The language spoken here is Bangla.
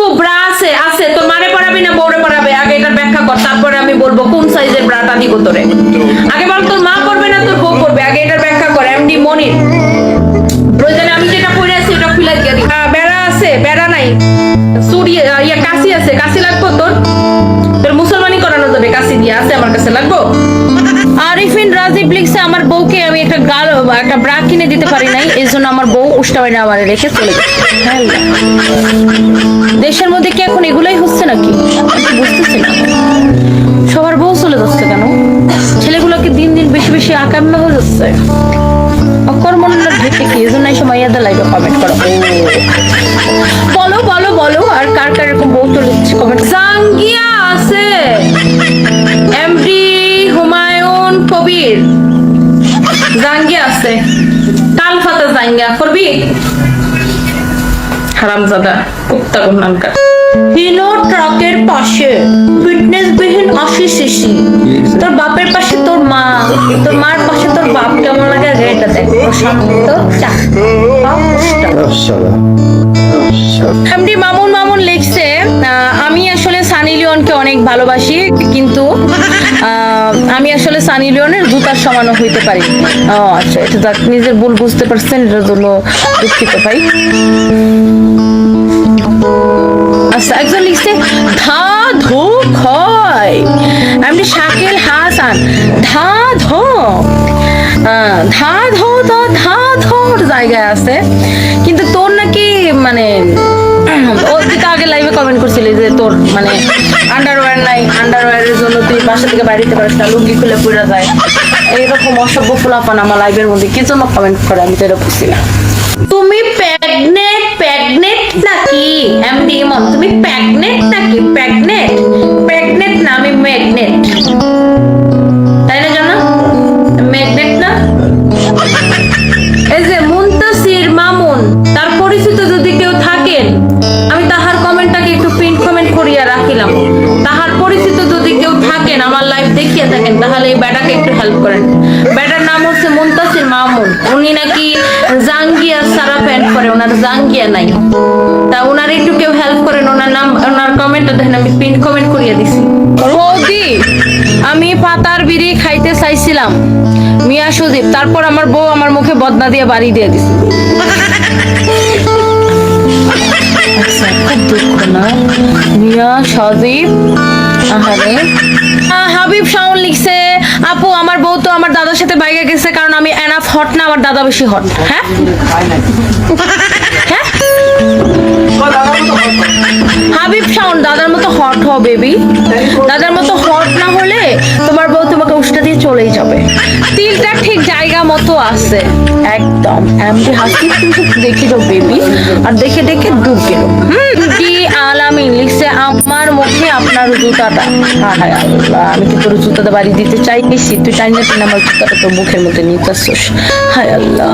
আপু ব্রা আছে আছে। তোর মারে পড়াবি না বউরে পড়াবে? আগে এটার ব্যাখ্যা কর তারপরে আমি বলব কোন সাইজের ব্রাটা দিব তোরে। আগে বল তোর মা পড়বে না তোর বউ পড়বে? আগে এটার ব্যাখ্যা কর এমডি মনির। প্রয়োজনে আমি যেটা পরে আছি ওটা খুলে দিয়ে দিই হ্যাঁ, বেড়া আছে বেড়া নাই। আহ, ইয়া কাশি আছে। কাশি লাগবো তোর? তোর মুসলমানি করানো যাবে কাশি দিয়ে। আছে আমার কাছে লাগবো? আরিফিন রাজীব লিখছে আমার বউকে আমি একটা গাল একটা ব্রা কিনে দিতে পারি নাই। জন্য আমার বউ উষ্টাবাইনা আমার রেখে চলে দেশের মধ্যে কি এখন এগুলাই হচ্ছে নাকি? বুঝতেছি না। সবার বউ চলে যাচ্ছে কেন? ছেলেগুলোকে দিন দিন বেশি বেশি আকাম্য হয়ে যাচ্ছে। অকর্মণ্যের ভেটে কি? এই জন্য এই সময় ইয়াদের লাইভে কমেন্ট করো। বলো বলো বলো, আর কার কার এরকম বউ চলে যাচ্ছে কমেন্ট জাঙ্গিয়া আছে। এমডি হুমায়ুন কবির। জাঙ্গিয়া আছে। কাল ফাতা জাঙ্গিয়া করবি? হারামজাদা কুত্তা গুন্নানকার হিনো ট্রাকের পাশে ফিটনেস বিহীন আশি সিসি তোর বাপের পাশে তোর মা তোর মার পাশে তোর বাপ কেমন লাগে আগে এটা দেখ। প্রশান্ত চা এমডি মামুন মামুন লিখছে আহ, আমি আসলে সানি লিওনকে অনেক ভালোবাসি, কিন্তু আমি আসলে সানি লিওনের জুতার সমানও হইতে পারি। ও আচ্ছা এটা যাক নিজের ভুল বুঝতে পারছেন, এটার জন্য দুঃখিত ভাই। আচ্ছা একজন লিখছে, ধা ধো খয়। এমনি শাকিল হাসান, ধা ধো। ধা ধো তো ধা ধোর জায়গায় আছে। কিন্তু তোর নাকি মানে করছিলি যে তোর মানে আন্ডারওয়্যার নাই আন্ডারওয়্যারের জন্য তুই বাসা থেকে বাড়িতে পারিস না, লুঙ্গি খুলে পুরা যায়। এইরকম অসভ্য ফুলাপান আমার লাইভের মধ্যে। কি জন্য কমেন্ট করে? আমি তো এটা বুঝছি না। তুমি প্যাগনেট প্যাগনেট নাকি? এমনি ইমন তুমি প্যাগনেট নাকি? প্যাগনেট প্যাগনেট না, আমি ম্যাগনেট করিয়া রাখিলাম। তাহার পরিচিত যদি কেউ থাকেন, আমার লাইভ দেখিয়ে থাকেন, তাহলে এই ব্যাটাকে একটু হেল্প করেন। ব্যাটার নাম হচ্ছে মুনতাসির মামুন। উনি নাকি জাঙ্গিয়া সারা প্যান্ট করে, ওনার জাঙ্গিয়া নাই। তা ওনার একটু কেউ হেল্প করেন, ওনার নাম, ওনার কমেন্টটা দেখেন, আমি প্রিন্ট কমেন্ট করিয়ে দিছি। বৌদি, আমি পাতার বিড়ি খাইতে চাইছিলাম। মিয়া সুদীপ, তারপর আমার বউ আমার মুখে বদনা দিয়ে বাড়ি দিয়ে দিছে। খুব দুঃখ না হাবিব শাওন লিখছে, আপু, আমার বউ তো আমার দাদার সাথে বাইরে গেছে, কারণ আমি এনাফ হট না, আমার দাদা বেশি হট হ্যাঁ? হ্যাঁ? হাবিব শাওন, দাদার মতো হট হ বেবি দাদার মতো হট না হলে তোমার বউ তোমাকে উষ্টা দিয়ে চলেই যাবে। তিলটা ঠিক জায়গা মতো আছে। একদম। এমনি হাসি কিন্তু দেখি তো বেবি আর দেখে দেখে ডুব গেল। কি আলামিন লিখছে, আমার মুখে আপনার জুতাটা। হায় আল্লাহ, আমি কি তোর জুতাটা বাড়ি দিতে চাইছি? তুই চাই না তুই আমার জুতাটা তোর মুখের মধ্যে নিতে আসছিস হায় আল্লাহ।